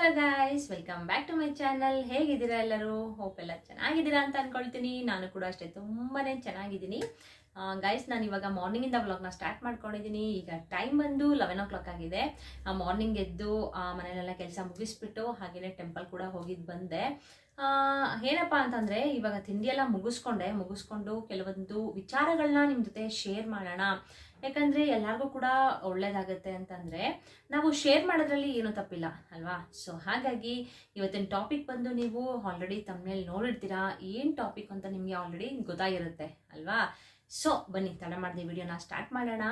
Hello guys welcome back to my channel ಹೇಗಿದ್ದೀರಾ ಎಲ್ಲರೂ? Hope ಎಲ್ಲ ಚೆನ್ನಾಗಿದ್ದೀರಾ ಅಂತ ಅನ್ಕೊಳ್ತೀನಿ. ನಾನು ಕೂಡ ಅಷ್ಟೇ ತುಂಬಾನೇ ಚೆನ್ನಾಗಿದ್ದೀನಿ. ಗೈಸ್ ನಾನು ಇವಾಗ ಮಾರ್ನಿಂಗಿಂದ ವ್ಲಾಗ್ನ ಸ್ಟಾರ್ಟ್ ಮಾಡ್ಕೊಂಡಿದ್ದೀನಿ. ಈಗ ಟೈಮ್ ಬಂದು ಲೆವೆನ್ ಓ ಕ್ಲಾಕ್ ಆಗಿದೆ ಮಾರ್ನಿಂಗ್ ಎದ್ದು ಮನೆಯಲ್ಲೆಲ್ಲ ಕೆಲಸ ಮುಗಿಸ್ಬಿಟ್ಟು ಹಾಗೆಯೇ ಟೆಂಪಲ್ ಕೂಡ ಹೋಗಿದ್ದು ಬಂದೆ. ಏನಪ್ಪ ಅಂತಂದ್ರೆ ಇವಾಗ ತಿಂಡಿ ಎಲ್ಲ ಮುಗಿಸ್ಕೊಂಡೆ, ಮುಗಿಸ್ಕೊಂಡು ಕೆಲವೊಂದು ವಿಚಾರಗಳನ್ನ ನಿಮ್ಮ ಜೊತೆ ಶೇರ್ ಮಾಡೋಣ. ಯಾಕಂದ್ರೆ ಎಲ್ಲರಿಗೂ ಕೂಡ ಒಳ್ಳೇದಾಗುತ್ತೆ ಅಂತಂದ್ರೆ ನಾವು ಶೇರ್ ಮಾಡೋದ್ರಲ್ಲಿ ಏನೂ ತಪ್ಪಿಲ್ಲ, ಅಲ್ವಾ? ಸೊ ಹಾಗಾಗಿ ಇವತ್ತಿನ ಟಾಪಿಕ್ ಬಂದು ನೀವು ಆಲ್ರೆಡಿ ತಮ್ಮನೇಲಿ ನೋಡಿರ್ತೀರಾ, ಏನು ಟಾಪಿಕ್ ಅಂತ ನಿಮಗೆ ಆಲ್ರೆಡಿ ಗೊತ್ತಾಗಿರುತ್ತೆ, ಅಲ್ವಾ? ಸೊ ಬನ್ನಿ, ತಡ ಮಾಡಿದೆ ವಿಡಿಯೋನ ಸ್ಟಾರ್ಟ್ ಮಾಡೋಣ.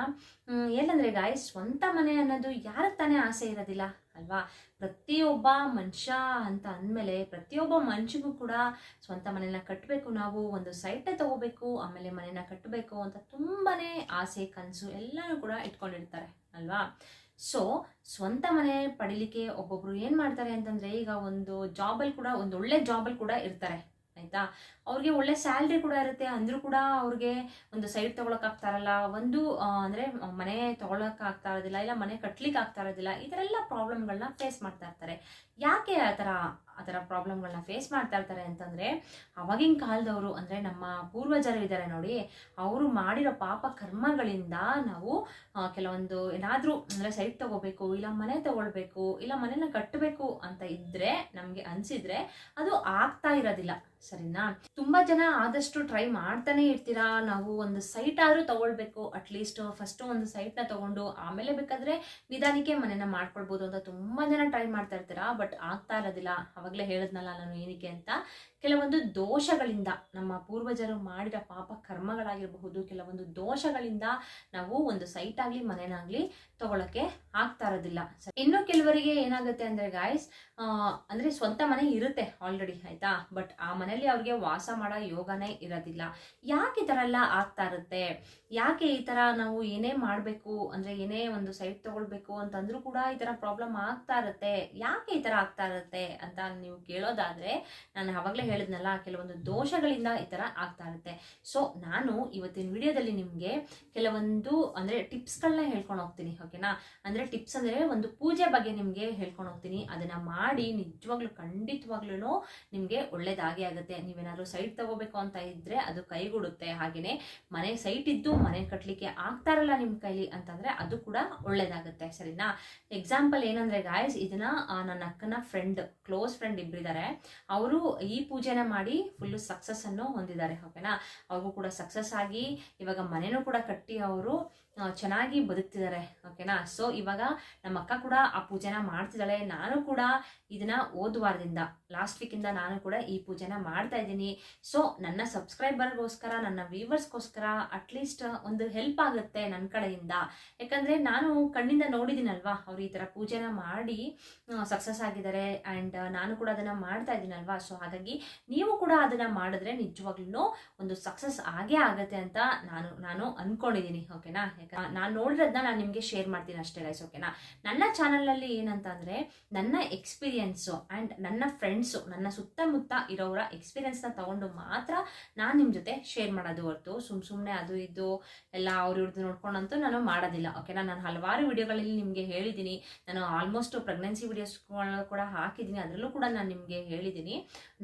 ಏನಂದ್ರೆ ಗಾಯ್ ಸ್ವಂತ ಮನೆ ಅನ್ನೋದು ಯಾರಿಗೆ ತಾನೇ ಆಸೆ ಇರೋದಿಲ್ಲ? ಅಲ್ವಾ? ಪ್ರತಿಯೊಬ್ಬ ಮನುಷ್ಯ ಅಂತ ಅಂದಮೇಲೆ ಪ್ರತಿಯೊಬ್ಬ ಮನುಷ್ಯಗೂ ಕೂಡ ಸ್ವಂತ ಮನೇನ ಕಟ್ಟಬೇಕು ನಾವು ಒಂದು ಸೈಟೇ ತಗೋಬೇಕು, ಆಮೇಲೆ ಮನೇನ ಕಟ್ಟಬೇಕು ಅಂತ ತುಂಬಾ ಆಸೆ, ಕನಸು ಎಲ್ಲನೂ ಕೂಡ ಇಟ್ಕೊಂಡಿರ್ತಾರೆ, ಅಲ್ವಾ? ಸೊ ಸ್ವಂತ ಮನೆ ಪಡಿಲಿಕ್ಕೆ ಒಬ್ಬೊಬ್ರು ಏನು ಮಾಡ್ತಾರೆ ಅಂತಂದ್ರೆ ಈಗ ಒಂದು ಜಾಬಲ್ಲಿ ಕೂಡ, ಒಂದು ಒಳ್ಳೆ ಜಾಬಲ್ಲಿ ಕೂಡ ಇರ್ತಾರೆ. ಆಯ್ತಾ? ಅವ್ರಿಗೆ ಒಳ್ಳೆ ಸ್ಯಾಲ್ರಿ ಕೂಡ ಇರುತ್ತೆ. ಅಂದ್ರೂ ಕೂಡ ಅವ್ರಿಗೆ ಒಂದು ಸೈಡ್ ತಗೊಳಕ್ ಆಗ್ತಾ ಇರಲ್ಲ. ಒಂದು ಅಂದ್ರೆ ಮನೆ ತಗೊಳಕ್ ಆಗ್ತಾ ಇರೋದಿಲ್ಲ, ಇಲ್ಲ ಮನೆ ಕಟ್ಲಿಕ್ಕೆ ಆಗ್ತಾ ಇರೋದಿಲ್ಲ, ಈ ಥರ ಎಲ್ಲ ಪ್ರಾಬ್ಲಮ್ಗಳನ್ನ ಫೇಸ್ ಮಾಡ್ತಾ ಇರ್ತಾರೆ. ಯಾಕೆ ಆ ಥರ ಆ ಥರ ಪ್ರಾಬ್ಲಮ್ಗಳನ್ನ ಫೇಸ್ ಮಾಡ್ತಾ ಇರ್ತಾರೆ ಅಂತಂದ್ರೆ, ಅವಾಗಿನ ಕಾಲದವರು, ಅಂದ್ರೆ ನಮ್ಮ ಪೂರ್ವಜರು ಇದ್ದಾರೆ ನೋಡಿ, ಅವರು ಮಾಡಿರೋ ಪಾಪ ಕರ್ಮಗಳಿಂದ ನಾವು ಕೆಲವೊಂದು ಏನಾದ್ರೂ, ಅಂದ್ರೆ ಸೈಟ್ ತಗೋಬೇಕು, ಇಲ್ಲ ಮನೆ ತಗೊಳ್ಬೇಕು, ಇಲ್ಲ ಮನೆನ ಕಟ್ಟಬೇಕು ಅಂತ ಇದ್ರೆ, ನಮ್ಗೆ ಅನ್ಸಿದ್ರೆ ಅದು ಆಗ್ತಾ ಇರೋದಿಲ್ಲ. ಸರಿನಾ? ತುಂಬಾ ಜನ ಆದಷ್ಟು ಟ್ರೈ ಮಾಡ್ತಾನೆ ಇರ್ತೀರಾ? ನಾವು ಒಂದು ಸೈಟ್ ಆದ್ರೂ ತಗೊಳ್ಬೇಕು ಅಟ್ಲೀಸ್ಟ್ ಫಸ್ಟ್ ಒಂದು ಸೈಟ್ನ ತಗೊಂಡು ಆಮೇಲೆ ಬೇಕಾದ್ರೆ ನಿಧಾನಕ್ಕೆ ಮನೆನ ಮಾಡ್ಕೊಳ್ಬಹುದು ಅಂತ ತುಂಬಾ ಜನ ಟ್ರೈ ಮಾಡ್ತಾ ಇರ್ತೀರಾ? ಬಟ್ ಆಗ್ತಾ ಇರೋದಿಲ್ಲ. ಅವಾಗ್ಲೇ ಹೇಳದ್ನಲ್ಲ ನಾನು ಏನಕ್ಕೆ ಅಂತ. ಕೆಲವೊಂದು ದೋಷಗಳಿಂದ ನಮ್ಮ ಪೂರ್ವಜರು ಮಾಡಿದ ಪಾಪ ಕರ್ಮಗಳಾಗಿರಬಹುದು, ಕೆಲವೊಂದು ದೋಷಗಳಿಂದ ನಾವು ಒಂದು ಸೈಟ್ ಆಗಲಿ ಮನೆನಾಗ್ಲಿ ತಗೊಳಕ್ಕೆ ಆಗ್ತಾ ಇರೋದಿಲ್ಲ. ಇನ್ನು ಕೆಲವರಿಗೆ ಏನಾಗುತ್ತೆ ಅಂದ್ರೆ ಗಾಯ್ಸ್ ಅಂದ್ರೆ ಸ್ವಂತ ಮನೆ ಇರುತ್ತೆ ಆಲ್ರೆಡಿ ಆಯಿತಾ? ಬಟ್ ಆ ಮನೆಯಲ್ಲಿ ಅವ್ರಿಗೆ ವಾಸ ಮಾಡೋ ಯೋಗನೇ ಇರೋದಿಲ್ಲ. ಯಾಕೆ ಈ ಥರ ಎಲ್ಲ ಆಗ್ತಾ ಇರುತ್ತೆ? ಯಾಕೆ ಈ ಥರ ನಾವು ಏನೇ ಮಾಡಬೇಕು, ಅಂದ್ರೆ ಏನೇ ಒಂದು ಸೈಟ್ ತಗೊಳ್ಬೇಕು ಅಂತಂದ್ರೂ ಕೂಡ ಈ ಥರ ಪ್ರಾಬ್ಲಮ್ ಆಗ್ತಾ ಇರುತ್ತೆ. ಯಾಕೆ ಈ ಥರ ಆಗ್ತಾ ಇರುತ್ತೆ ಅಂತ ನೀವು ಕೇಳೋದಾದ್ರೆ, ನಾನು ಅವಾಗಲೇ ಹೇಳಿದ್ನಲ್ಲ, ಕೆಲವೊಂದು ದೋಷಗಳಿಂದ ಈ ಥರ ಆಗ್ತಾ ಇರುತ್ತೆ. ಸೊ ನಾನು ಇವತ್ತಿನ ವಿಡಿಯೋದಲ್ಲಿ ನಿಮಗೆ ಕೆಲವೊಂದು, ಅಂದ್ರೆ ಟಿಪ್ಸ್ಗಳನ್ನ ಹೇಳ್ಕೊಂಡು ಹೋಗ್ತೀನಿ ಓಕೆನಾ ಅಂದ್ರೆ ಟಿಪ್ಸ್ ಅಂದ್ರೆ ಒಂದು ಪೂಜೆ ಬಗ್ಗೆ ನಿಮಗೆ ಹೇಳ್ಕೊಂಡು ಹೋಗ್ತೀನಿ. ಅದನ್ನ ಮಾಡಿ ನಿಜವಾಗ್ಲೂ ಖಂಡಿತವಾಗ್ಲೂ ನಿಮಗೆ ಒಳ್ಳೇದಾಗೇ ಆಗುತ್ತೆ. ನೀವೇನಾದ್ರು ಸೈಟ್ ತಗೋಬೇಕು ಅಂತ ಇದ್ರೆ ಅದು ಕೈಗೂಡುತ್ತೆ. ಹಾಗೇನೆ ಮನೆ ಸೈಟ್ ಇದ್ದು ಮನೆ ಕಟ್ಟಲಿಕ್ಕೆ ಆಗ್ತಾ ಇರಲ್ಲ ನಿಮ್ಮ ಕೈಲಿ ಅಂತಂದ್ರೆ ಅದು ಕೂಡ ಒಳ್ಳೇದಾಗುತ್ತೆ. ಸರಿನಾ? ಎಕ್ಸಾಂಪಲ್ ಏನಂದ್ರೆ ಗಾಯ್ಸ್ ಇದನ್ನ ನನ್ನ ಅಕ್ಕನ ಫ್ರೆಂಡ್ ಕ್ಲೋಸ್ ಫ್ರೆಂಡ್ ಇಬ್ಬರಿದ್ದಾರೆ ಅವರು ಈ ಪೂಜೆನ ಮಾಡಿ ಫುಲ್ ಸಕ್ಸಸ್ ಅನ್ನು ಹೊಂದಿದ್ದಾರೆ ಓಕೆನಾ ಅವ್ರಿಗೂ ಕೂಡ ಸಕ್ಸಸ್ ಆಗಿ, ಇವಾಗ ಮನೆನೂ ಕೂಡ ಕಟ್ಟಿ ಅವರು ಚೆನ್ನಾಗಿ ಬದುಕ್ತಿದ್ದಾರೆ, ಓಕೆನಾ? ಸೊ ಇವಾಗ ನಮ್ಮ ಅಕ್ಕ ಕೂಡ ಆ ಪೂಜೆನ ಮಾಡ್ತಿದ್ದಾಳೆ. ನಾನು ಕೂಡ ಇದನ್ನ ಓದುವಾರದಿಂದ ಲಾಸ್ಟ್ ವೀಕಿಂದ ನಾನು ಕೂಡ ಈ ಪೂಜೆನ ಮಾಡ್ತಾ ಇದ್ದೀನಿ. ಸೊ ನನ್ನ ಸಬ್ಸ್ಕ್ರೈಬರ್ಗೋಸ್ಕರ ನನ್ನ ವ್ಯೂವರ್ಸ್ಗೋಸ್ಕರ ಅಟ್ಲೀಸ್ಟ್ ಒಂದು ಹೆಲ್ಪ್ ಆಗುತ್ತೆ ನನ್ನ ಕಡೆಯಿಂದ. ಯಾಕಂದ್ರೆ ನಾನು ಕಣ್ಣಿಂದ ನೋಡಿದ್ದೀನಲ್ವಾ, ಅವ್ರು ಈ ತರ ಪೂಜೆನ ಮಾಡಿ ಸಕ್ಸಸ್ ಆಗಿದ್ದಾರೆ ಅಂಡ್ ನಾನು ಕೂಡ ಅದನ್ನ ಮಾಡ್ತಾ ಇದ್ದೀನಲ್ವಾ? ಸೊ ಹಾಗಾಗಿ ನೀವು ಕೂಡ ಅದನ್ನ ಮಾಡಿದ್ರೆ ನಿಜವಾಗ್ಲೂ ಒಂದು ಸಕ್ಸಸ್ ಆಗೇ ಆಗುತ್ತೆ ಅಂತ ನಾನು ನಾನು ಅಂದ್ಕೊಂಡಿದ್ದೀನಿ ಓಕೆನಾ? ನಾನು ನೋಡಿರೋದನ್ನ ನಾನು ನಿಮಗೆ ಶೇರ್ ಮಾಡ್ತೀನಿ ಅಷ್ಟೇ ಗೈಸ್ ಓಕೆನಾ ನನ್ನ ಚಾನಲಲ್ಲಿ ಏನಂತಂದರೆ, ನನ್ನ ಎಕ್ಸ್ಪೀರಿಯನ್ಸು ಆ್ಯಂಡ್ ನನ್ನ ಫ್ರೆಂಡ್ಸು ನನ್ನ ಸುತ್ತಮುತ್ತ ಇರೋರ ಎಕ್ಸ್ಪೀರಿಯೆನ್ಸ್ನ ತಗೊಂಡು ಮಾತ್ರ ನಾನು ನಿಮ್ಮ ಜೊತೆ ಶೇರ್ ಮಾಡೋದು ಹೊರತು. ಸುಮ್ಮ ಸುಮ್ಮನೆ ಅದು ಇದು, ಎಲ್ಲ ಅವ್ರ ಇವ್ರದ್ದು ನೋಡ್ಕೊಂಡಂತೂ ನಾನು ಮಾಡೋದಿಲ್ಲ ಓಕೆನಾ ನಾನು ಹಲವಾರು ವಿಡಿಯೋಗಳಲ್ಲಿ ನಿಮಗೆ ಹೇಳಿದ್ದೀನಿ ನಾನು ಆಲ್ಮೋಸ್ಟ್ ಪ್ರೆಗ್ನೆನ್ಸಿ ವಿಡಿಯೋಸ್ಗಳನ್ನ ಕೂಡ ಹಾಕಿದ್ದೀನಿ ಅದರಲ್ಲೂ ಕೂಡ ನಾನು ನಿಮಗೆ ಹೇಳಿದ್ದೀನಿ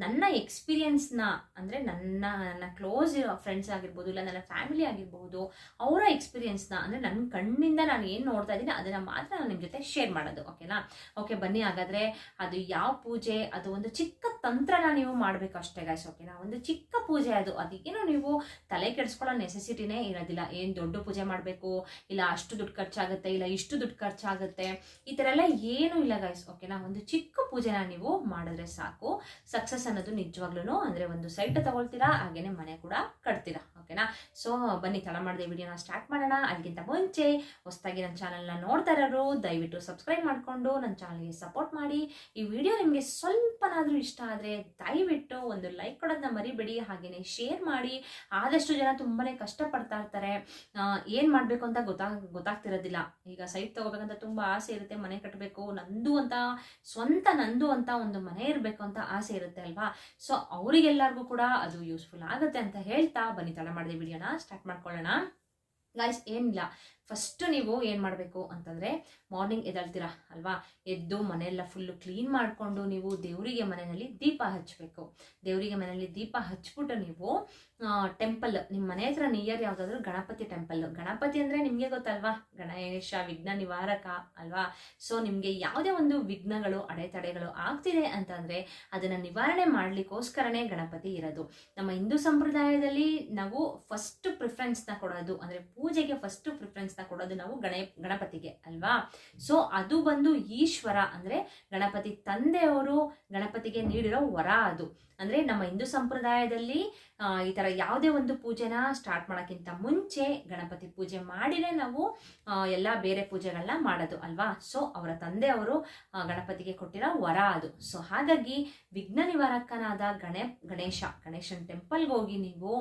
ನನ್ನ ಎಕ್ಸ್ಪೀರಿಯನ್ಸ್ನ ಅಂದರೆ ನನ್ನ ನನ್ನ ಕ್ಲೋಸ್ ಫ್ರೆಂಡ್ಸ್ ಆಗಿರ್ಬೋದು, ಇಲ್ಲ ನನ್ನ ಫ್ಯಾಮಿಲಿ ಆಗಿರ್ಬೋದು, ಅವರ ಎಕ್ಸ್ಪೀರಿಯನ್ಸ್ನ ಅಂದರೆ ನನ್ನ ಕಣ್ಣಿಂದ ನಾನು ಏನು ನೋಡ್ತಾ ಇದ್ದೀನಿ, ಅದನ್ನು ಮಾತ್ರ ನಾನು ನಿಮ್ಮ ಜೊತೆ ಶೇರ್ ಮಾಡೋದು ಓಕೆನಾ ಓಕೆ ಬನ್ನಿ ಹಾಗಾದರೆ, ಅದು ಯಾವ ಪೂಜೆ, ಅದು ಒಂದು ಚಿಕ್ಕ ತಂತ್ರನ ನೀವು ಮಾಡಬೇಕು ಅಷ್ಟೇ ಗಾಯ್ಸ್ ಓಕೆನಾ ಒಂದು ಚಿಕ್ಕ ಪೂಜೆ ಅದು ಅದಕ್ಕೇನು ನೀವು ತಲೆ ಕೆಡಿಸ್ಕೊಳ್ಳೋ ನೆಸೆಸಿಟಿನೇ ಇರೋದಿಲ್ಲ. ಏನು ದೊಡ್ಡ ಪೂಜೆ ಮಾಡಬೇಕು, ಇಲ್ಲ ಅಷ್ಟು ದುಡ್ಡು ಖರ್ಚಾಗುತ್ತೆ, ಇಲ್ಲ ಇಷ್ಟು ದುಡ್ಡು ಖರ್ಚಾಗುತ್ತೆ, ಈ ಥರ ಎಲ್ಲ ಏನೂ ಇಲ್ಲ ಗಾಯ್ಸ್ ಓಕೆನಾ ಒಂದು ಚಿಕ್ಕ ಪೂಜೆನ ನೀವು ಮಾಡಿದ್ರೆ ಸಾಕು. ಸಕ್ಸಸ್ ಅನ್ನೋದು ನಿಜವಾಗ್ಲೂ ಅಂದರೆ ಒಂದು ಸೈಟ್ ತಗೊಳ್ತೀರಾ, ಹಾಗೇನೆ ಮನೆ ಕೂಡ ಕಟ್ತೀರಾ. ಓಕೆನಾ? ಸೊ ಬನ್ನಿ ತಡ ಮಾಡಿದೆ ವಿಡಿಯೋನ ಸ್ಟಾರ್ಟ್ ಮಾಡೋಣ. ಅದಕ್ಕಿಂತ ಮುಂಚೆ, ಹೊಸದಾಗಿ ನನ್ನ ಚಾನಲ್ನ ನೋಡ್ತಾ ಇರೋರು, ದಯವಿಟ್ಟು ಸಬ್ಸ್ಕ್ರೈಬ್ ಮಾಡಿಕೊಂಡು ನನ್ನ ಚಾನಲ್ಗೆ ಸಪೋರ್ಟ್ ಮಾಡಿ. ಈ ವಿಡಿಯೋ ನಿಮಗೆ ಸ್ವಲ್ಪನಾದರೂ ಇಷ್ಟ ಆದರೆ ದಯವಿಟ್ಟು ಒಂದು ಲೈಕ್ ಕೊಡೋದನ್ನ ಮರಿಬೇಡಿ. ಹಾಗೆಯೇ ಶೇರ್ ಮಾಡಿ. ಆದಷ್ಟು ಜನ ತುಂಬಾ ಕಷ್ಟಪಡ್ತಾ ಇರ್ತಾರೆ. ಏನು ಮಾಡಬೇಕು ಅಂತ ಗೊತ್ತಾಗ ಗೊತ್ತಾಗ್ತಿರೋದಿಲ್ಲ. ಈಗ ಸೈಟ್ ತೊಗೋಬೇಕಂತ ತುಂಬ ಆಸೆ ಇರುತ್ತೆ. ಮನೆ ಕಟ್ಟಬೇಕು ನಂದು ಅಂತ, ಸ್ವಂತ ನಂದು ಅಂತ ಒಂದು ಮನೆ ಇರಬೇಕು ಅಂತ ಆಸೆ ಇರುತ್ತೆ ಅಲ್ವಾ? ಸೊ ಅವರಿಗೆಲ್ಲರಿಗೂ ಕೂಡ ಅದು ಯೂಸ್ಫುಲ್ ಆಗುತ್ತೆ ಅಂತ ಹೇಳ್ತಾ ಬನ್ನಿ ತಡ ಮಾಡಿದೆ ವಿಡಿಯೋನ ಸ್ಟಾರ್ಟ್ ಮಾಡ್ಕೊಳ್ಳೋಣ. ಗಾಯ್ಸ್ ಏನಿಲ್ಲ. ಫಸ್ಟ್ ನೀವು ಏನು ಮಾಡಬೇಕು ಅಂತಂದರೆ ಮಾರ್ನಿಂಗ್ ಎದ್ದಳ್ತೀರಾ ಅಲ್ವಾ? ಎದ್ದು ಮನೆಯೆಲ್ಲ ಫುಲ್ಲು ಕ್ಲೀನ್ ಮಾಡಿಕೊಂಡು ನೀವು ದೇವರಿಗೆ ಮನೆಯಲ್ಲಿ ದೀಪ ಹಚ್ಚಬೇಕು ದೇವರಿಗೆ ಮನೆಯಲ್ಲಿ ದೀಪ ಹಚ್ಬಿಟ್ಟು ನೀವು ಟೆಂಪಲ್ ನಿಮ್ಮ ಮನೆ ಹತ್ರ ನಿಯರ್ ಯಾವುದಾದ್ರೂ ಗಣಪತಿ ಟೆಂಪಲ್ ಗಣಪತಿ ಅಂದರೆ ನಿಮಗೆ ಗೊತ್ತಲ್ವಾ? ಗಣೇಶ, ವಿಘ್ನ ನಿವಾರಕ ಅಲ್ವಾ? ಸೊ ನಿಮಗೆ ಯಾವುದೇ ಒಂದು ವಿಘ್ನಗಳು, ಅಡೆತಡೆಗಳು ಆಗ್ತಿದೆ ಅಂತಂದರೆ ಅದನ್ನು ನಿವಾರಣೆ ಮಾಡಲಿಕ್ಕೋಸ್ಕರನೇ ಗಣಪತಿ ಇರೋದು. ನಮ್ಮ ಹಿಂದೂ ಸಂಪ್ರದಾಯದಲ್ಲಿ ನಾವು ಫಸ್ಟ್ ಪ್ರಿಫರೆನ್ಸ್ನ ಕೊಡೋದು ಅಂದರೆ ಪೂಜೆಗೆ ಫಸ್ಟ್ ಪ್ರಿಫರೆನ್ಸ್ನ ಕೊಡೋದು ನಾವು ಗಣೇ, ಗಣಪತಿಗೆ ಅಲ್ವಾ? ಸೊ ಅದು ಬಂದು ಈಶ್ವರ ಅಂದ್ರೆ ಗಣಪತಿ ತಂದೆಯವರು ಗಣಪತಿಗೆ ನೀಡಿರೋ ವರ ಅದು. ಅಂದ್ರೆ ನಮ್ಮ ಹಿಂದೂ ಸಂಪ್ರದಾಯದಲ್ಲಿ ಈ ತರ ಯಾವುದೇ ಒಂದು ಪೂಜೆನ ಸ್ಟಾರ್ಟ್ ಮಾಡೋಕ್ಕಿಂತ ಮುಂಚೆ ಗಣಪತಿ ಪೂಜೆ ಮಾಡಿನೇ ನಾವು ಎಲ್ಲ ಬೇರೆ ಪೂಜೆಗಳನ್ನ ಮಾಡೋದು ಅಲ್ವಾ? ಸೊ ಅವರ ತಂದೆಯವರು ಗಣಪತಿಗೆ ಕೊಟ್ಟಿರೋ ವರ ಅದು. ಸೊ ಹಾಗಾಗಿ ವಿಘ್ನ ನಿವಾರಕನಾದ ಗಣೆ, ಗಣೇಶ, ಗಣೇಶನ ಟೆಂಪಲ್ಗೆ ಹೋಗಿ ನೀವು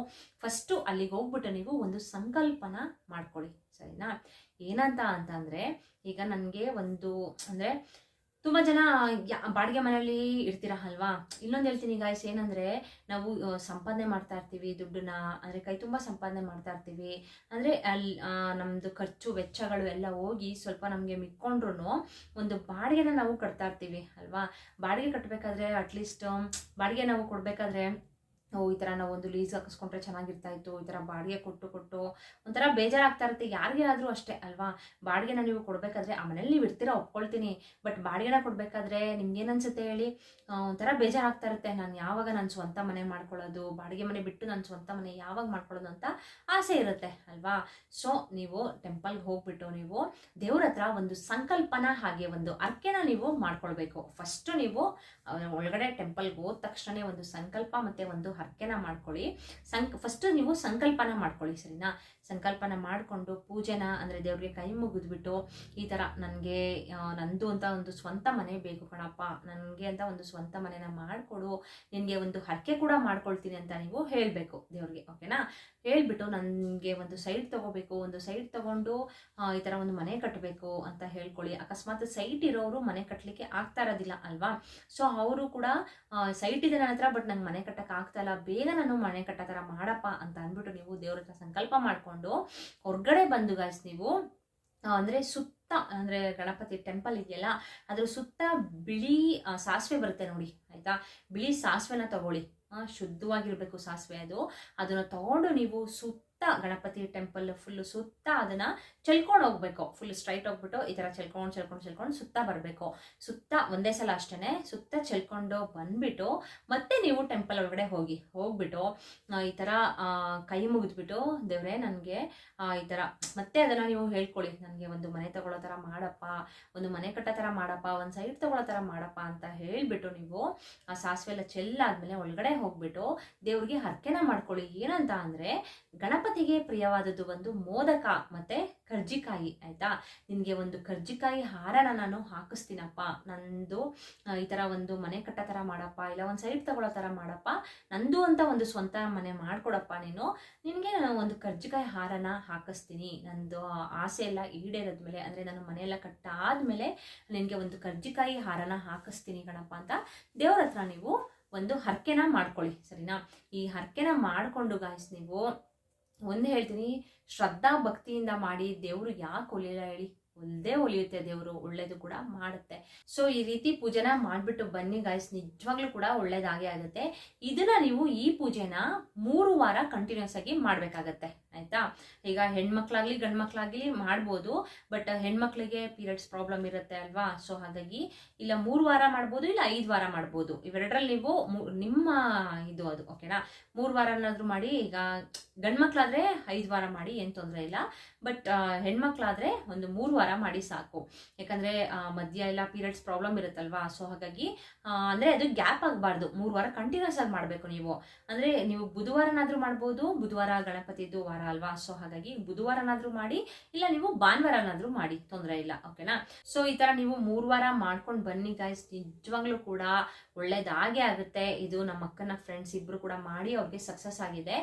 ಫಸ್ಟು ಅಲ್ಲಿಗೆ ಹೋಗ್ಬಿಟ್ಟು ನೀವು ಒಂದು ಸಂಕಲ್ಪನ ಮಾಡ್ಕೊಳ್ಳಿ. ಸರಿನಾ? ಏನಂತ ಅಂತಂದರೆ, ಈಗ ನನಗೆ ಒಂದು, ಅಂದರೆ ತುಂಬ ಜನ ಬಾಡಿಗೆ ಮನೆಯಲ್ಲಿ ಇರ್ತೀರಾ ಅಲ್ವಾ? ಇನ್ನೊಂದು ಹೇಳ್ತೀನಿ ಗಾಯ್ಸ್ ಏನಂದರೆ ನಾವು ಸಂಪಾದನೆ ಮಾಡ್ತಾ ಇರ್ತೀವಿ ದುಡ್ಡನ್ನ, ಅಂದರೆ ಕೈ ತುಂಬ ಸಂಪಾದನೆ ಮಾಡ್ತಾ ಇರ್ತೀವಿ. ಅಂದರೆ ಅಲ್ಲಿ ನಮ್ಮದು ಖರ್ಚು, ವೆಚ್ಚಗಳು ಎಲ್ಲ ಹೋಗಿ ಸ್ವಲ್ಪ ನಮಗೆ ಮಿಕ್ಕೊಂಡ್ರು ಒಂದು ಬಾಡಿಗೆನ ನಾವು ಕಟ್ತಾ ಇರ್ತೀವಿ ಅಲ್ವಾ? ಬಾಡಿಗೆ ಕಟ್ಟಬೇಕಾದ್ರೆ ಅಟ್ಲೀಸ್ಟ್ ಬಾಡಿಗೆ ನಾವು ಕೊಡಬೇಕಾದ್ರೆ ಓ, ಈ ಥರ ನಾವು ಒಂದು ಲೀಸ್ ಹಾಕಿಸ್ಕೊಂಡ್ರೆ ಚೆನ್ನಾಗಿರ್ತಾ ಇತ್ತು ಈ ಥರ ಬಾಡಿಗೆ ಕೊಟ್ಟು ಕೊಟ್ಟು, ಒಂಥರ ಬೇಜಾರಾಗ್ತಾ ಇರುತ್ತೆ. ಯಾರಿಗೆ ಆದರೂ ಅಷ್ಟೇ, ಅಲ್ವಾ? ಬಾಡಿಗೆನ ನೀವು ಕೊಡಬೇಕಾದ್ರೆ ಆ ಮನೇಲಿ ನೀವು ಇರ್ತೀರಾ, ಒಪ್ಕೊಳ್ತೀನಿ. ಬಟ್ ಬಾಡಿಗೆನ ಕೊಡಬೇಕಾದ್ರೆ ನಿಮ್ಗೆ ಏನು ಅನ್ಸುತ್ತೆ ಹೇಳಿ? ಒಂಥರ ಬೇಜಾರಾಗ್ತಾ ಇರುತ್ತೆ. ನಾನು ಯಾವಾಗ ನನ್ನ ಸ್ವಂತ ಮನೆ ಮಾಡ್ಕೊಳ್ಳೋದು, ಬಾಡಿಗೆ ಮನೆ ಬಿಟ್ಟು ನನ್ನ ಸ್ವಂತ ಮನೆ ಯಾವಾಗ ಮಾಡ್ಕೊಳ್ಳೋದು ಅಂತ ಆಸೆ ಇರುತ್ತೆ, ಅಲ್ವಾ? ಸೊ ನೀವು ಟೆಂಪಲ್ಗೆ ಹೋಗ್ಬಿಟ್ಟು ನೀವು ದೇವ್ರ ಹತ್ರ ಒಂದು ಸಂಕಲ್ಪನ ಹಾಗೆ ಒಂದು ಅರ್ಕೆನ ನೀವು ಮಾಡ್ಕೊಳ್ಬೇಕು. ಫಸ್ಟ್ ನೀವು ಒಳಗಡೆ ಟೆಂಪಲ್ಗೆ ಹೋದ ತಕ್ಷಣ ಒಂದು ಸಂಕಲ್ಪ ಮತ್ತೆ ಒಂದು ಹರಕೆನ ಮಾಡ್ಕೊಳ್ಳಿ. ಸಂಕ್ ಫಸ್ಟ್ ನೀವು ಸಂಕಲ್ಪನ ಮಾಡ್ಕೊಳ್ಳಿ ಸರಿನಾ? ಸಂಕಲ್ಪನ ಮಾಡಿಕೊಂಡು ಪೂಜೆನ ಅಂದರೆ ದೇವ್ರಿಗೆ ಕೈ ಮುಗಿದ್ಬಿಟ್ಟು ಈ ಥರ ನನಗೆ ನಂದು ಅಂತ ಒಂದು ಸ್ವಂತ ಮನೆ ಬೇಕು ಕಣಪ್ಪ. ನನಗೆ ಅಂತ ಒಂದು ಸ್ವಂತ ಮನೆನ ಮಾಡಿಕೊಡು. ನಿನಗೆ ಒಂದು ಹರಕೆ ಕೂಡ ಮಾಡ್ಕೊಳ್ತೀನಿ ಅಂತ ನೀವು ಹೇಳಬೇಕು ದೇವ್ರಿಗೆ, ಓಕೆನಾ? ಹೇಳಿಬಿಟ್ಟು ನನಗೆ ಒಂದು ಸೈಟ್ ತಗೋಬೇಕು. ಒಂದು ಸೈಟ್ ತಗೊಂಡು ಈ ಥರ ಒಂದು ಮನೆ ಕಟ್ಟಬೇಕು ಅಂತ ಹೇಳ್ಕೊಳ್ಳಿ. ಅಕಸ್ಮಾತ್ ಸೈಟ್ ಇರೋರು ಮನೆ ಕಟ್ಟಲಿಕ್ಕೆ ಆಗ್ತಾ ಇರೋದಿಲ್ಲ ಅಲ್ವಾ? ಸೊ ಅವರು ಕೂಡ ಸೈಟ್ ಇದೆ ನನ್ನ ಹತ್ರ ಬಟ್ ನಂಗೆ ಮನೆ ಕಟ್ಟಕ್ಕೆ ಆಗ್ತಾ ಇಲ್ಲ. ಬೇಗ ನಾನು ಮನೆ ಕಟ್ಟೋ ಥರ ಮಾಡಪ್ಪ ಅಂತ ಅಂದ್ಬಿಟ್ಟು ನೀವು ದೇವ್ರ ಹತ್ರ ಸಂಕಲ್ಪ ಮಾಡಿಕೊಂಡು ಹೊರಗಡೆ ಬಂದು ಗಾಯ್ಸ್ ನೀವು ಅಂದರೆ ಸುತ್ತ, ಅಂದ್ರೆ ಗಣಪತಿ ಟೆಂಪಲ್ ಇದೆಯಲ್ಲ, ಅದ್ರ ಸುತ್ತ ಬಿಳಿ ಸಾಸಿವೆ ಬರುತ್ತೆ ನೋಡಿ, ಆಯ್ತಾ? ಬಿಳಿ ಸಾಸಿವೆನ ತಗೊಳ್ಳಿ. ಶುದ್ಧವಾಗಿರ್ಬೇಕು ಸಾಸಿವೆ ಅದು. ಅದನ್ನ ತಗೊಂಡು ನೀವು ಸುತ್ತ ಗಣಪತಿ ಟೆಂಪಲ್ ಫುಲ್ ಸುತ್ತ ಅದನ್ನ ಚೆಲ್ಕೊಂಡು ಹೋಗ್ಬೇಕು. ಫುಲ್ ಸ್ಟ್ರೈಟ್ ಹೋಗ್ಬಿಟ್ಟು ಈ ತರ ಚೆಲ್ಕೊಂಡು ಚೆಲ್ಕೊಂಡು ಚೆಲ್ಕೊಂಡು ಸುತ್ತ ಬರಬೇಕು. ಸುತ್ತ ಒಂದೇ ಸಲ ಅಷ್ಟೇನೆ, ಸುತ್ತ ಚೆಲ್ಕೊಂಡು ಬಂದ್ಬಿಟ್ಟು ಮತ್ತೆ ನೀವು ಟೆಂಪಲ್ ಒಳಗಡೆ ಹೋಗಿ, ಹೋಗ್ಬಿಟ್ಟು ಈ ತರ ಕೈ ಮುಗಿದ್ಬಿಟ್ಟು ದೇವ್ರೆ ನನಗೆ ಈ ತರ ಮತ್ತೆ ಅದನ್ನ ನೀವು ಹೇಳ್ಕೊಳ್ಳಿ. ನನಗೆ ಒಂದು ಮನೆ ತಗೊಳ್ಳೋ ತರ ಮಾಡಪ್ಪ, ಒಂದು ಮನೆ ಕಟ್ಟೋ ತರ ಮಾಡಪ್ಪ, ಒಂದು ಸೈಡ್ ತಗೊಳ್ಳೋ ತರ ಮಾಡಪ್ಪ ಅಂತ ಹೇಳ್ಬಿಟ್ಟು ನೀವು ಆ ಸಾಸಿವೆ ಎಲ್ಲ ಚೆಲ್ಲಾದ್ಮೇಲೆ ಒಳಗಡೆ ಹೋಗ್ಬಿಟ್ಟು ದೇವ್ರಿಗೆ ಹರ್ಕೆನ ಮಾಡ್ಕೊಳ್ಳಿ. ಏನಂತ ಅಂದ್ರೆ ಗಣಪತಿಗೆ ಪ್ರಿಯವಾದದ್ದು ಒಂದು ಮೋದಕ ಮತ್ತೆ ಕರ್ಜಿಕಾಯಿ, ಆಯ್ತಾ? ನಿನಗೆ ಒಂದು ಕರ್ಜಿಕಾಯಿ ಹಾರನ ನಾನು ಹಾಕಿಸ್ತೀನಪ್ಪ. ನಂದು ಈ ತರ ಒಂದು ಮನೆ ಕಟ್ಟ ತರ ಮಾಡಪ್ಪ, ಇಲ್ಲ ಒಂದು ಸೈಡ್ ತಗೊಳ್ಳೋ ತರ ಮಾಡಪ್ಪ. ನಂದು ಅಂತ ಒಂದು ಸ್ವಂತ ಮನೆ ಮಾಡ್ಕೊಡಪ್ಪ ನೀನು. ನಿನಗೆ ನಾನು ಒಂದು ಕರ್ಜಿಕಾಯಿ ಹಾರನ ಹಾಕಿಸ್ತೀನಿ. ನಂದು ಆಸೆ ಎಲ್ಲ ಈಡೇರದ್ಮೇಲೆ, ಅಂದರೆ ನಾನು ಮನೆಯೆಲ್ಲ ಕಟ್ಟಾದ್ಮೇಲೆ ನಿನಗೆ ಒಂದು ಕರ್ಜಿಕಾಯಿ ಹಾರನ ಹಾಕಿಸ್ತೀನಿ ಗಣಪ್ಪ ಅಂತ ದೇವ್ರ ಹತ್ರ ನೀವು ಒಂದು ಹರಕೆನ ಮಾಡ್ಕೊಳ್ಳಿ, ಸರಿನಾ? ಈ ಹರಕೆನ ಮಾಡಿಕೊಂಡು ಗಾಯ್ಸ್ ನೀವು ಒಂದು ಹೇಳ್ತೀನಿ, ಶ್ರದ್ಧಾ ಭಕ್ತಿಯಿಂದ ಮಾಡಿ ದೇವರು ಯಾಕೆ ಒಲಿಯಲ್ಲ ಹೇಳಿ. ಒಲ್ದೇ ಒಲಿಯುತ್ತೆ ದೇವರು, ಒಳ್ಳೇದು ಕೂಡ ಮಾಡುತ್ತೆ. ಸೊ ಈ ರೀತಿ ಪೂಜೆನ ಮಾಡಿಬಿಟ್ಟು ಬನ್ನಿ ಗಾಯ್ಸ್ ನಿಜವಾಗ್ಲೂ ಕೂಡ ಒಳ್ಳೇದಾಗೇ ಆಗುತ್ತೆ. ಇದನ್ನ ನೀವು ಈ ಪೂಜೆನ ಮೂರು ವಾರ ಕಂಟಿನ್ಯೂಸ್ ಆಗಿ ಮಾಡಬೇಕಾಗತ್ತೆ. ಆಯ್ತಾ? ಈಗ ಹೆಣ್ಮಕ್ಳಾಗ್ಲಿ ಗಂಡು ಮಕ್ಳಾಗ್ಲಿ ಮಾಡ್ಬೋದು ಬಟ್ ಹೆಣ್ಮಕ್ಳಿಗೆ ಪೀರಿಯಡ್ಸ್ ಪ್ರಾಬ್ಲಮ್ ಇರುತ್ತೆ ಅಲ್ವಾ? ಸೊ ಹಾಗಾಗಿ ಇಲ್ಲ ಮೂರು ವಾರ ಮಾಡ್ಬೋದು, ಇಲ್ಲ ಐದು ವಾರ ಮಾಡ್ಬೋದು. ಇವೆರಡರಲ್ಲಿ ನೀವು ನಿಮ್ಮ ಇದು ಅದು ಓಕೆನಾ ಮೂರು ವಾರನಾದ್ರೂ ಮಾಡಿ, ಈಗ ಗಂಡು ಮಕ್ಳಾದ್ರೆ ಐದು ವಾರ ಮಾಡಿ, ಏನು ತೊಂದರೆ ಇಲ್ಲ. ಬಟ್ ಹೆಣ್ಮಕ್ಳಾದ್ರೆ ಒಂದು ಮೂರು ವಾರ ಮಾಡಿ ಸಾಕು. ಯಾಕಂದ್ರೆ ಮಧ್ಯ ಎಲ್ಲ ಪೀರಿಯಡ್ಸ್ ಪ್ರಾಬ್ಲಮ್ ಇರುತ್ತಲ್ವಾ? ಸೊ ಹಾಗಾಗಿ ಅಂದ್ರೆ ಅದು ಗ್ಯಾಪ್ ಆಗಬಾರ್ದು. ಮೂರು ವಾರ ಕಂಟಿನ್ಯೂಸ್ ಆಗಿ ಮಾಡಬೇಕು ನೀವು. ಅಂದ್ರೆ ನೀವು ಬುಧವಾರನಾದ್ರೂ ಮಾಡ್ಬೋದು, ಬುಧವಾರ ಗಣಪತಿದು ವಾರ ಅಲ್ವಾ? ಸೊ ಹಾಗಾಗಿ ಬುಧವಾರನಾದ್ರೂ ಮಾಡಿ, ಇಲ್ಲ ನೀವು ಭಾನುವಾರನಾದ್ರೂ ಮಾಡಿ, ತೊಂದರೆ ಇಲ್ಲ ಓಕೆನಾ ಸೊ ಈ ತರ ನೀವು ಮೂರು ವಾರ ಮಾಡ್ಕೊಂಡು ಬನ್ನಿ ಗಾಯ್ಸ್ ನಿಜವಾಗ್ಲೂ ಕೂಡ ಒಳ್ಳೇದಾಗೆ ಆಗುತ್ತೆ. ಇದು ನಮ್ಮ ಅಕ್ಕನ ಫ್ರೆಂಡ್ಸ್ ಇಬ್ರು ಕೂಡ ಮಾಡಿ ಅವ್ರಿಗೆ ಸಕ್ಸಸ್ ಆಗಿದೆ.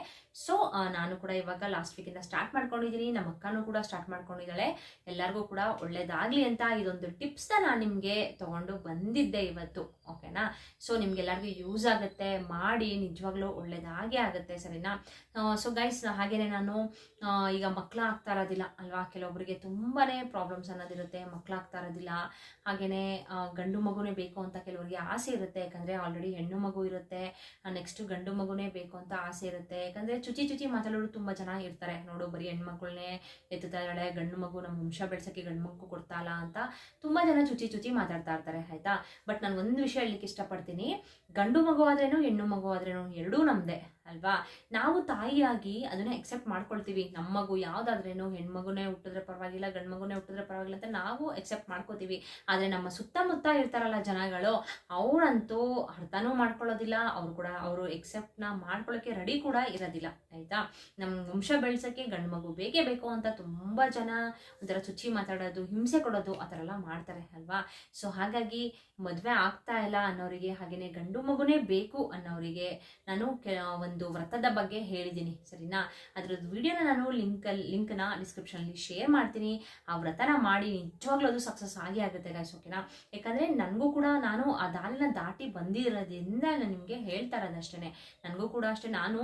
ಸೊ ನಾನು ಕೂಡ ಇವಾಗ ಲಾಸ್ಟ್ ವೀಕಿಂದ ಸ್ಟಾರ್ಟ್ ಮಾಡ್ಕೊಂಡಿದ್ದೀನಿ ನಮ್ಮ ಅಕ್ಕನೂ ಕೂಡ ಸ್ಟಾರ್ಟ್ ಮಾಡ್ಕೊಂಡಿದ್ದಾಳೆ. ಎಲ್ಲರಿಗೂ ಕೂಡ ಒಳ್ಳೇದಾಗ್ಲಿ ಅಂತ ಇದೊಂದು ಟಿಪ್ಸ್ನ ನಾನು ನಿಮಗೆ ತಗೊಂಡು ಬಂದಿದ್ದೆ ಇವತ್ತು. ಓಕೆನಾ ಸೊ ನಿಮ್ಗೆಲ್ಲರಿಗೂ ಯೂಸ್ ಆಗುತ್ತೆ. ಮಾಡಿ ನಿಜವಾಗ್ಲೂ ಒಳ್ಳೇದಾಗೆ ಆಗುತ್ತೆ, ಸರಿನಾ? ಸೊ ಗೈಸ್ ಹಾಗೇನೆ ನಾನು ಈಗ ಮಕ್ಕಳು ಆಗ್ತಾ ಇರೋದಿಲ್ಲ ಅಲ್ವಾ? ಕೆಲವೊಬ್ಬರಿಗೆ ತುಂಬಾ ಪ್ರಾಬ್ಲಮ್ಸ್ ಅನ್ನೋದಿರುತ್ತೆ. ಮಕ್ಕಳು ಆಗ್ತಾ ಇರೋದಿಲ್ಲ. ಹಾಗೆಯೇ ಗಂಡು ಮಗುನೇ ಬೇಕು ಅಂತ ಕೆಲವರಿಗೆ ಆಸೆ ಇರುತ್ತೆ. ಯಾಕಂದರೆ ಆಲ್ರೆಡಿ ಹೆಣ್ಣು ಮಗು ಇರುತ್ತೆ ನೆಕ್ಸ್ಟ್ ಗಂಡು ಮಗುನೇ ಬೇಕು ಅಂತ ಆಸೆ ಇರುತ್ತೆ. ಯಾಕಂದರೆ ಚುಚಿ ಚುಚಿ ಮಾತಾಡೋರು ತುಂಬ ಜನ ಇರ್ತಾರೆ. ನೋಡು, ಬರೀ ಹೆಣ್ಮಕ್ಳನ್ನೇ ಎತ್ತುತ್ತಾ ಇದ್ದಾಳೆ, ಗಂಡು ಮಗು ನಮ್ಮ ವಂಶ ಬೆಳ್ಸಕ್ಕೆ ಗಂಡು ಮಗು ಕೊಡ್ತಾ ಇಲ್ಲ ಅಂತ ತುಂಬ ಜನ ಚುಚಿ ಚುಚಿ ಮಾತಾಡ್ತಾ ಇರ್ತಾರೆ, ಆಯಿತಾ? ಬಟ್ ನಾನು ಒಂದು ವಿಷಯ ಹೇಳಲಿಕ್ಕೆ ಇಷ್ಟಪಡ್ತೀನಿ. ಗಂಡು ಮಗು ಆದ್ರೇನು ಹೆಣ್ಣು ಮಗು ಆದ್ರೇನು ಎರಡೂ ನಮ್ಮದೇ ಅಲ್ವಾ? ನಾವು ತಾಯಿಯಾಗಿ ಅದನ್ನ ಎಕ್ಸೆಪ್ಟ್ ಮಾಡ್ಕೊಳ್ತೀವಿ. ನಮ್ಮ ಮಗು ಯಾವ್ದಾದ್ರೇನು ಹೆಣ್ಮಗುನೇ ಹುಟ್ಟಿದ್ರೆ ಪರವಾಗಿಲ್ಲ, ಗಂಡು ಮಗುನೇ ಹುಟ್ಟಿದ್ರೆ ಪರವಾಗಿಲ್ಲ ಅಂತ ನಾವು ಎಕ್ಸೆಪ್ಟ್ ಮಾಡ್ಕೋತೀವಿ ಆದರೆ ನಮ್ಮ ಸುತ್ತಮುತ್ತ ಇರ್ತಾರಲ್ಲ ಜನಗಳು, ಅವರಂತೂ ಅರ್ಥನೂ ಮಾಡ್ಕೊಳ್ಳೋದಿಲ್ಲ. ಅವ್ರು ಕೂಡ, ಅವರು ಎಕ್ಸೆಪ್ಟ್ನ ಮಾಡ್ಕೊಳ್ಳೋಕೆ ರೆಡಿ ಕೂಡ ಇರೋದಿಲ್ಲ, ಆಯ್ತಾ? ನಮ್ಮ ವಂಶ ಬೆಳ್ಸಕ್ಕೆ ಗಂಡು ಮಗು ಬೇಕೇ ಬೇಕು ಅಂತ ತುಂಬ ಜನ ಒಂಥರ ಚುಚ್ಚಿ ಮಾತಾಡೋದು, ಹಿಂಸೆ ಕೊಡೋದು ಆ ಥರ ಎಲ್ಲ ಮಾಡ್ತಾರೆ, ಅಲ್ವಾ? ಸೊ ಹಾಗಾಗಿ ಮದುವೆ ಆಗ್ತಾ ಇಲ್ಲ ಅನ್ನೋರಿಗೆ ಹಾಗೆಯೇ ಗಂಡು ಮಗುನೇ ಬೇಕು ಅನ್ನೋರಿಗೆ ನಾನು ಒಂದು ವ್ರತದ ಬಗ್ಗೆ ಹೇಳಿದ್ದೀನಿ, ಸರಿನಾ? ಅದ್ರದ್ದು ವಿಡಿಯೋನ ನಾನು ಲಿಂಕಲ್ಲಿ ಲಿಂಕ್ನ ಡಿಸ್ಕ್ರಿಪ್ಷನಲ್ಲಿ ಶೇರ್ ಮಾಡ್ತೀನಿ. ಆ ವ್ರತನ ಮಾಡಿ ನಿಜವಾಗ್ಲೂ ಅದು ಸಕ್ಸಸ್ ಆಗಿ ಆಗುತ್ತೆ ಗಾಯ್ಸ್ ಓಕೆನಾ ಯಾಕಂದರೆ ನನಗೂ ಕೂಡ ನಾನು ಆ ದಾರಿನ ದಾಟಿ ಬಂದಿರೋದ್ರಿಂದ ನಾನು ನಿಮಗೆ ಹೇಳ್ತಾ ಇರೋದಷ್ಟೇ ನನಗೂ ಕೂಡ ಅಷ್ಟೇ. ನಾನು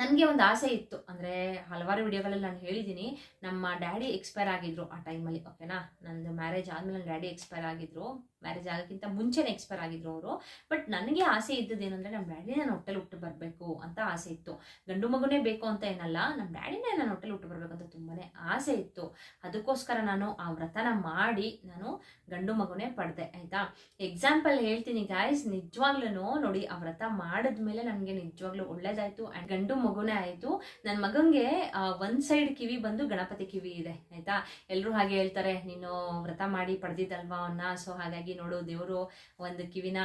ನನಗೆ ಒಂದು ಆಸೆ ಇತ್ತು. ಅಂದರೆ ಹಲವಾರು ವಿಡಿಯೋಗಳಲ್ಲಿ ನಾನು ಹೇಳಿದ್ದೀನಿ ನಮ್ಮ ಡ್ಯಾಡಿ ಎಕ್ಸ್ಪೈರ್ ಆಗಿದ್ರು ಆ ಟೈಮಲ್ಲಿ ಓಕೆನಾ ನಂದು ಮ್ಯಾರೇಜ್ ಆದಮೇಲೆ ನನ್ನ ಡ್ಯಾಡಿ ಎಕ್ಸ್ಪೈರ್ ಆಗಿದ್ರು. ಮ್ಯಾರೇಜ್ ಆಗೋಕ್ಕಿಂತ ಮುಂಚೆನೇ ಎಕ್ಸ್ಪೈರ್ ಆಗಿದ್ರು ಅವರು. ಬಟ್ ನನಗೆ ಆಸೆ ಇದ್ದದ್ದೇನೆಂದರೆ ನಮ್ಮ ಡ್ಯಾಡಿನೇ ನಾನು ಹೊಟ್ಟೆಲಿ ಹುಟ್ಟು ಬರಬೇಕು ಅಂತ ಆಸೆ ಇತ್ತು. ಗಂಡು ಮಗುನೇ ಬೇಕು ಅಂತ ಏನಲ್ಲ ನಮ್ಮ ಡ್ಯಾಡಿನೇ ನಾನು ಹೊಟ್ಟೆಲಿ ಹುಟ್ಟು ಬರಬೇಕು ಅಂತ ತುಂಬಾ ಆಸೆ ಇತ್ತು. ಅದಕ್ಕೋಸ್ಕರ ನಾನು ಆ ವ್ರತನ ಮಾಡಿ ನಾನು ಗಂಡು ಮಗುನೇ ಪಡೆದೆ, ಆಯಿತಾ? ಎಕ್ಸಾಂಪಲ್ ಹೇಳ್ತೀನಿ ಗಾಯ್ಸ್ ನಿಜವಾಗ್ಲೂ ನೋಡಿ, ಆ ವ್ರತ ಮಾಡಿದ್ಮೇಲೆ ನನಗೆ ನಿಜವಾಗ್ಲೂ ಒಳ್ಳೇದಾಯಿತು. ಆ್ಯಂಡ್ ಗಂಡು ಮಗುನೇ ಆಯಿತು. ನನ್ನ ಮಗಂಗೆ ಒಂದು ಸೈಡ್ ಕಿವಿ ಬಂದು ಗಣಪತಿ ಕಿವಿ ಇದೆ, ಆಯ್ತಾ? ಎಲ್ಲರೂ ಹಾಗೆ ಹೇಳ್ತಾರೆ, ನೀನು ವ್ರತ ಮಾಡಿ ಪಡೆದಿದ್ದಲ್ವಾ ಅವನ್ನ ಸೊ ಹಾಗಾಗಿ ನೋಡು, ದೇವರು ಒಂದು ಕಿವಿನ,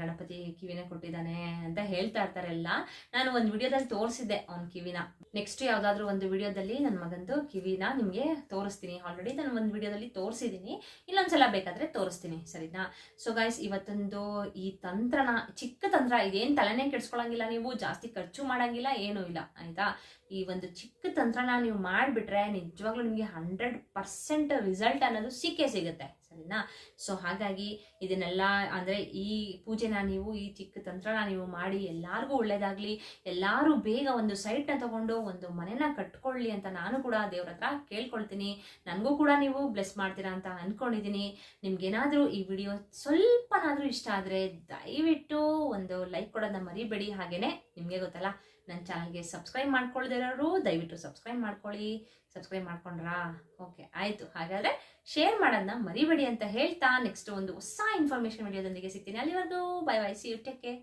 ಗಣಪತಿ ಕಿವಿನ ಕೊಟ್ಟಿದ್ದಾನೆ ಅಂತ ಹೇಳ್ತಾ ಇರ್ತಾರೆ ಎಲ್ಲ. ನಾನು ಒಂದು ವಿಡಿಯೋದಲ್ಲಿ ತೋರಿಸಿದ್ದೆ ಅವ್ನ ಕಿವಿನ. ನೆಕ್ಸ್ಟ್ ಯಾವುದಾದ್ರೂ ಒಂದು ವಿಡಿಯೋದಲ್ಲಿ ನನ್ನ ಮಗಂದು ಕಿವಿನ ನಿಮಗೆ ತೋರಿಸ್ತೀನಿ. ಆಲ್ರೆಡಿ ನಾನು ಒಂದು ವಿಡಿಯೋದಲ್ಲಿ ತೋರಿಸಿದ್ದೀನಿ. ಇಲ್ಲೊಂದ್ಸಲ ಬೇಕಾದರೆ ತೋರಿಸ್ತೀನಿ, ಸರಿನಾ? ಸೊ ಗೈಸ್ ಇವತ್ತೊಂದು ಈ ತಂತ್ರನ, ಚಿಕ್ಕ ತಂತ್ರ, ಇದೇನು ತಲೆನೇ ಕೆಡ್ಸ್ಕೊಳಂಗಿಲ್ಲ ನೀವು, ಜಾಸ್ತಿ ಖರ್ಚು ಮಾಡಂಗಿಲ್ಲ, ಏನೂ ಇಲ್ಲ, ಆಯಿತಾ? ಈ ಒಂದು ಚಿಕ್ಕ ತಂತ್ರನ ನೀವು ಮಾಡಿಬಿಟ್ರೆ ನಿಜವಾಗ್ಲೂ ನಿಮಗೆ ಹಂಡ್ರೆಡ್ ಪರ್ಸೆಂಟ್ ರಿಸಲ್ಟ್ ಅನ್ನೋದು ಸಿಕ್ಕೇ ಸಿಗುತ್ತೆ, ಸರಿನಾ? ಸೊ ಹಾಗಾಗಿ ಇದನ್ನೆಲ್ಲ ಅಂದರೆ ಈ ಪೂಜೆನ ನೀವು, ಈ ಚಿಕ್ಕ ತಂತ್ರನ ನೀವು ಮಾಡಿ ಎಲ್ಲರಿಗೂ ಒಳ್ಳೇದಾಗಲಿ, ಎಲ್ಲರೂ ಬೇಗ ಒಂದು ಸೈಟ್ನ ತಗೊಂಡು ಒಂದು ಮನೆನ ಕಟ್ಕೊಳ್ಳಿ ಅಂತ ನಾನು ಕೂಡ ದೇವ್ರ ಹತ್ರ ಕೇಳ್ಕೊಳ್ತೀನಿ. ನನಗೂ ಕೂಡ ನೀವು ಬ್ಲೆಸ್ ಮಾಡ್ತೀರಾ ಅಂತ ಅಂದ್ಕೊಂಡಿದ್ದೀನಿ ನಿಮ್ಗೇನಾದರೂ ಈ ವಿಡಿಯೋ ಸ್ವಲ್ಪನಾದರೂ ಇಷ್ಟ ಆದರೆ ದಯವಿಟ್ಟು ಒಂದು ಲೈಕ್ ಕೊಡೋದನ್ನ ಮರಿಬೇಡಿ ಹಾಗೆಯೇ ನಿಮಗೆ ಗೊತ್ತಲ್ಲ? ನನ್ನ ಚಾನಲ್ಗೆ ಸಬ್ಸ್ಕ್ರೈಬ್ ಮಾಡ್ಕೊಳ್ದಿರೋರು ದಯವಿಟ್ಟು ಸಬ್ಸ್ಕ್ರೈಬ್ ಮಾಡ್ಕೊಳ್ಳಿ. ಸಬ್ಸ್ಕ್ರೈಬ್ ಮಾಡ್ಕೊಂಡ್ರಾ? ಓಕೆ, ಆಯಿತು. ಹಾಗಾದರೆ ಶೇರ್ ಮಾಡೋದನ್ನ ಮರಿಬೇಡಿ ಅಂತ ಹೇಳ್ತಾ ನೆಕ್ಸ್ಟ್ ಒಂದು ಹೊಸ ಇನ್ಫಾರ್ಮೇಷನ್ ವಿಡಿಯೋದೊಂದಿಗೆ ಸಿಗ್ತೀನಿ. ಅಲ್ಲಿವರೆಗೂ bye bye see you take care